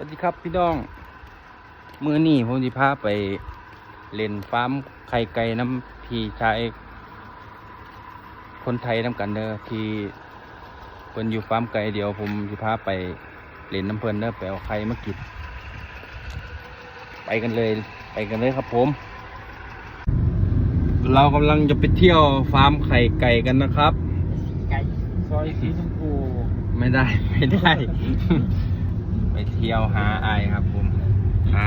วัสดีครับพี่น้อง มือนี่ผมจะพาไปเล่นฟาร์มไข่ไก่น้ำพี่ชายคนไทยน้ำกันเด้อที่เพิ่นอยู่ฟาร์มไก่เดียว ผมจะพาไปเล่นน้ำเพิ่นเด้อไปเอาไข่มากินไปกันเลย ไปกันเลยครับผม เรากำลังจะไปเที่ยวฟาร์มไข่ไก่กันนะครับไก่ซอยสีชมพูไม่ได้ไม่ได้ ไปเที่ยวหาไอายครับผมหา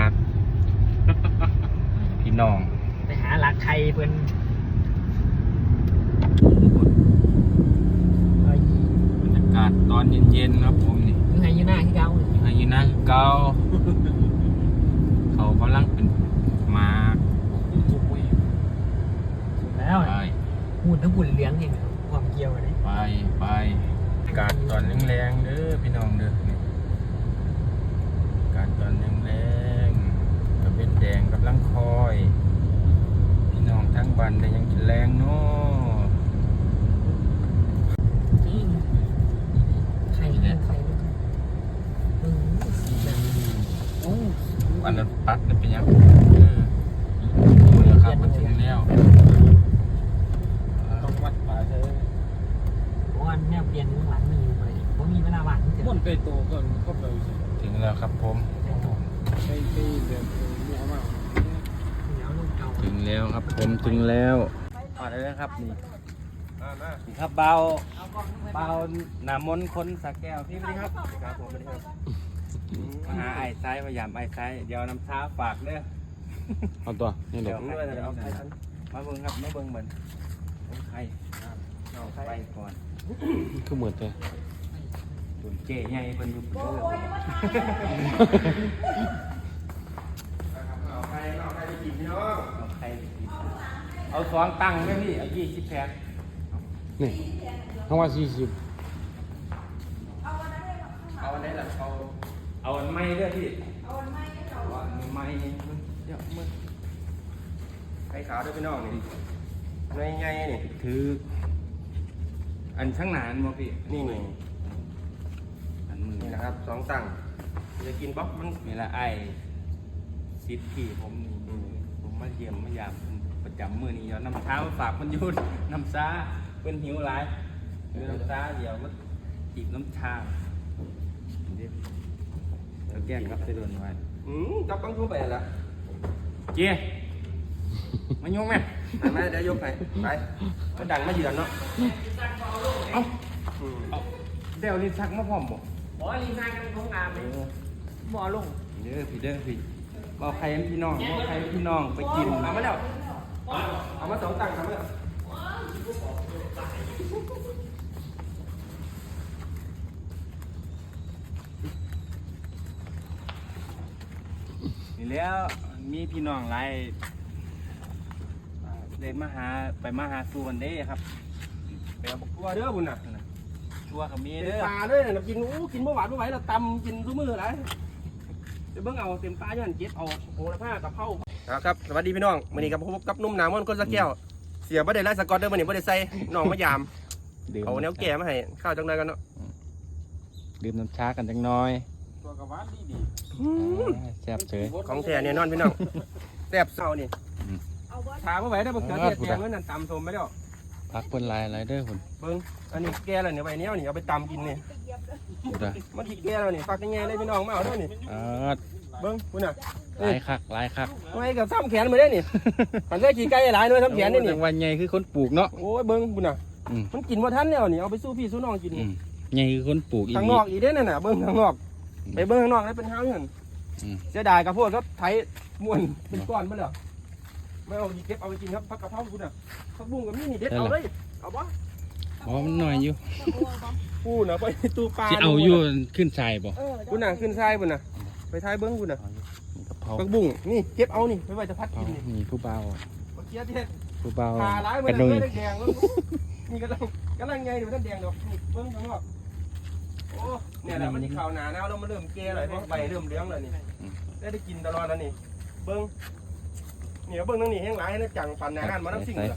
พี่น้อง ไปหาหลักไข่เพิ่นเอ้ยบรรยากาศตอนเย็นๆครับผมนี่ยังไงอยู่หน้าที่เก่าไฮยีน่าคือเกาเขากำลังเป็นหมาแล้วไปหุ่นทั้งหุ่นเลี้ยงนี่ความเกี่ยวอะไรไปไปอากาศตอนแรงๆเด้อพี่น้องเด้อนี่อากาศตอนแรงๆกระเป็นแดงกำลังคอย พี่น้องทั้งบันได้ยังกินแรงเนาะจริงไข่เนี่ยไข่ด้วยอืมโอ้อันนั้นปัดนี่เป็นยังเออดูแล้วครับมันถึงแล้วต้องวัดป่าเธอโหอันแนวเปลี่ยนข้างหลังมีอยู่ไปผมมีเวลาว่างที่จะม่วนไปโตก็ก็ไปสิถึง แล้วครับผมไปไปแบบมัวมากเดี๋ยวลูกเก่าถึงแล้วครับผมถึงแล้วมาแล้วนะครับนี่อ่านะนี่ครับเบาเบาหนามนคนสักแก้วพี่สวัสดีครับครับผมสวัสดีครับมาหาไอ้ไซพยายามไอ้ไซเดี๋ยวน้ำชาฝากเด้อเอาตัวนี่เดี๋เดี๋ยยววให้เดี๋ยวเอาไข่กันมาเบิ่งครับมาเบิ่งเหมือนเอาไข่เอาไข่ไปก่อนคือเหมือนเลย ตุนเจ๊ใหญ่เป็นอยู่เด้อเอาไข่เอาไข่ไปกินพี่น้องเอาไข่ไปกินเอาสองตังค์ไหมพี่เอายี่สิบแพ็คนี่ทั้งว่าสี่สิบเอาอันไหนล่ะเอาเอาอันไม้ด้วยพี่เอาอันไม้เอาอันไม้เดี๋ยวมึงไข่ขาวด้วยพี่น้องนี่ในไงนี่ถืออันข้างหนานบ่พี่นี่นี่อัน มือนี่นะครับสองตังค์จะกินบ๊อบมันนี่ละไอ้ซิดพี่ผมนี่ผมมาเยี่ยมมายามประจำมือนี้เอาน้ำเช้ามาฝากมันอยุดน้ำซาเพิ่นหิวหลายคือน้ำซาเดี๋ยวมันจีบน้ำชาเดี๋ยวเราแกล้งครับไปโดนไว้อืมจับต้องทุ่มไปละเจี๊ยมายุ่งไหมไปไหมเดี๋ยวยกไปไปก็ดังไม่ยืนเนาะเอ้าอืมเอาเดี๋ยวลิ้นชักมาพร้อมบ่ บอลีนางกันของงามเลยหมอลงเด้อพี่เด้อพี่บอกใครเป็นพี่น้องบอกใครเป็นพี่น้องไปกินเอามาแล้วเอามาสองตังค์เอามาแล้วนี่แล้วมีพี่น้องหลายอ่าเลยมาหาไปมาหาสู่กันเด้ครับไปเอาบักตัวเด้อบุญน่ะ ชัวกับมีเต็เด้มอตาเลยน่ะกินอู้กินเมื่อวานเมื่อไหวเราตำกินทุกมื้อหลายเดี๋ยวเบิ่งเอาเต็มตาย้อนเก็บเอาโหระพากับเผาครับสวัสดีพี่น้องมื้อนี้กับพบกับนุ่มหนามอนคนสะแก้วเสียบ่ได้ไล่สกอตเด้อมื้อนี้บ่ได้ใส่น้องมายามดื่มเอาแนวแก่มาให้ข้าวจังไดกันเนาะดื่มน้ำชากันจังน้อยตัวกระวานดีอ่าแซ่บเฉยของแท้เนี่ยนอนพี่น้องแซ่บเศร้านี่อืมถามว่าไหวได้บ่เกิดเทียดแกงนั่นตำสมไปแล้ว พักเพิ่นหลายหลายเด้อคุณเบิ่งอันนี้แก่แล้วเนี่ยใบเนี้ยนี่เอาไปตำกินนี่พูดอะมันที่แก่แล้วนี่ฝากยังไงเลยพี่น้องมาเอาเด้อนี่อ่าเบิ่งพุ่นน่ะหลายคักหลายคักทำไมกับซ้ำแขนมาได้นี่มันได้กี่ไก่หลายหน่วยซ้ำแขนนี่นี่จังวันใหญ่คือคนปลูกเนาะโอ้ยเบิ่งพุ่นน่ะอืมมันกินบ่ทันแล้วนี่เอาไปสู้พี่สู้น้องกินอืนี่มใหญ่คือคนปลูกอีข้างกนอกอีกเด้นั่นน่ะเบิ่งข้างนอกอืมไปเบิ่งข้างนอกแล้วเป็นเฮาอยู่หั่นอืมเสียดายกับพวกครับไถม่วนเป็นก้อนมาแล้ว ไม่เอาดีเก็บเอาไปกินครับผักกะเพราพุ่นน่ะผักบุ้งกับนี่นี่เด็ดเอาเลยเอาบ่อ๋อมันหน่อยอยู่ปูน่ะไปตู้ปลาสิเอาอยู่ขึ้นชายบ่พุ่นน่ะขึ้นทรายพุ่นน่ะไปทายเบิ่งพุ่นน่ะกระเพราผักบุ้งนี่เก็บเอานี่ไปไว้จะพัดอ๋อกินนี่มีผู้เบาบักเกียเด็ดผู้เบาขาร้ายเหมืกอนระเดินุมยเลยแดงๆแล้วนี่กำลังกำลังไงเดี๋ยวมันแดงดอกนี่เบิ่งข้างนอกโอ้เนี่ยแหละมันที่ข่าวหนาหนาวแล้วมันเริ่มเกยเลยเพราะใบเริ่มเหลืองแล้วนี่ได้ได้กินตลอดแล้วนี่เบิ่ง เนี่ยเบิ่งตรงนี้แห้งหลายนะจังปันหนาหันมาน้ำสิ่งเลย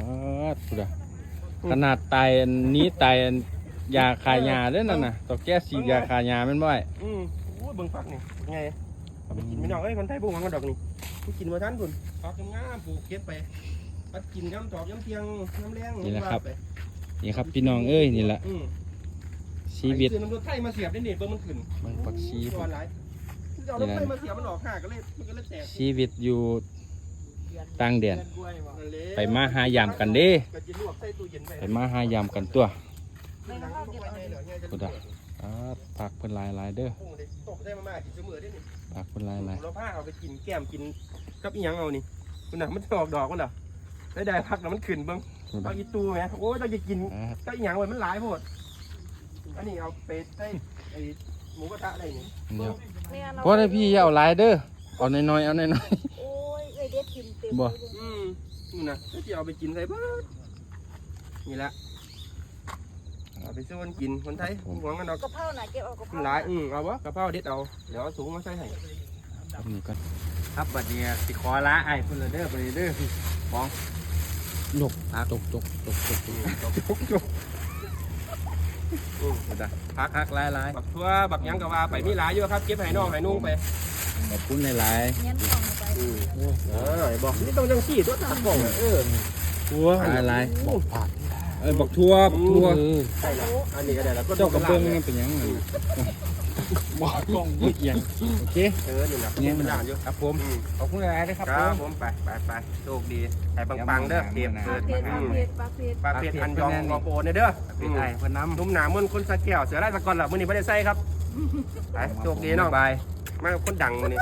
อ๋อพูดอะขนาดตายอันนี้ตายอันยาคายาเด้อนั่นน่ะตอกแก้สีดยาคายาแม่นบ่ไอ้อืมโอ้เบิ่งผักนี่ไงเอาไปกินไม่น้องเอ้ยคนไทยบุ้งมันดอกนี่กูกินมาทันพุ่นผักงามๆปลูกเก็บไปปัดกินย้ำตอบย้ำเที่ยงย้ำแรงนี่แหละครับว่าไปนี่ครับพี่น้องเอ้ยนี่แหละอืมชีวิตไอ้ซื้อน้ำรถไทยมาเสียบได้นี่เบิ่งมันขึ้นมันปักชีที่วัน ไรเอารถไฟมาเสียบมันออกห่าก็เลยมันก็เลยแตกชีวิตอยู่ต่างแดนนั่นแหละไปมาหายามกันเด้ก็จะลวกใส่ตู้เย็นไปไปมาหายามกันตัวไม่ต้องเข้าเก็บเอาดิพุทธะอ่าผักเพิ่นหลายหลายๆเด้อโอ้โหเด็กตกได้มาม่ากินเสมอได้นี่ผักเพิ่นหลายหลายเราผ้าเอาไปกินแก้มกินกับอีหยังเอานี่คุณน่ะมันจะออกดอกมันเหรอได้ได้พักแล้วมันขึ้นเบิ่งพุทเอาธะอีตูไหมโอ้ยเราจะกินอ่าก็อีหยังไว้มันหลายโพดอันนี้เอาไปใส่ไอ้ห มูกระทะอะไรนี่เนี่ยไม่งั้นเราเพราะได้พี่อย่าเอาหลายเด้อเอาน้อยๆเอาน้อย โอ้ยเอ้ยเด็ดกินเต็มบ่ เลยอืมนี่นะแล้วจะเอาไปกินใส่เบิดนี่แหละเอาไปซื้อคนกินคนไทยหวังกันดอกกะเพราน่ะเก็บเอากะเพมันราหลายอืมเอาวะกะเพราเด็ดเอาเดี๋ยวเอาสูงมาใส่ให้ๆครับนี่ก่อนครับบัดนี้สิขอละไอ้เพิ่นเลยเด้อบัดนี้เด้อของนกตกตกตกตกตกตก พุทธะพักพักหลายหลายบักทั่วบักหยังก็ว่าไปมีหลายอยู่ครับเก็บให้น้องให้นุ่งไปขอบคุณหลายเงี้ยต้องไปอืมเออบอกนี่ต้องจังซี่ตัวตากล้องอะเออๆทั่วหลายๆบอกผักเอ้ยบอกทั่วบอกทั่วใช่แล้วอันนี้ก็ได้แล้วก็เจ้ากระเบื้องนี่เป็นหยังไง บอกกล้องเอียงโอเค เออนี่นะเนี่ยมัมันนด่านอยู่ครับผมอืมขอบคุณหลายๆนะครับคผรับม ผมไปไปไปโชคดีให้ปังๆเด้อเก็บครัเกิบดปลามาเผ็ดปลาเผ็ดปลาเผ็ดปลาเป็ดอันยองงอโปนเนี่ยเด้อเป็นไอ้เพื่อนน้ำ นุ่มหนามันคนสะแก้วเสือไล่สะกอนหลับมือนี้ไม่ได้ใส่ครับไปโชคดีเนาะบายมาคนดังมือนี้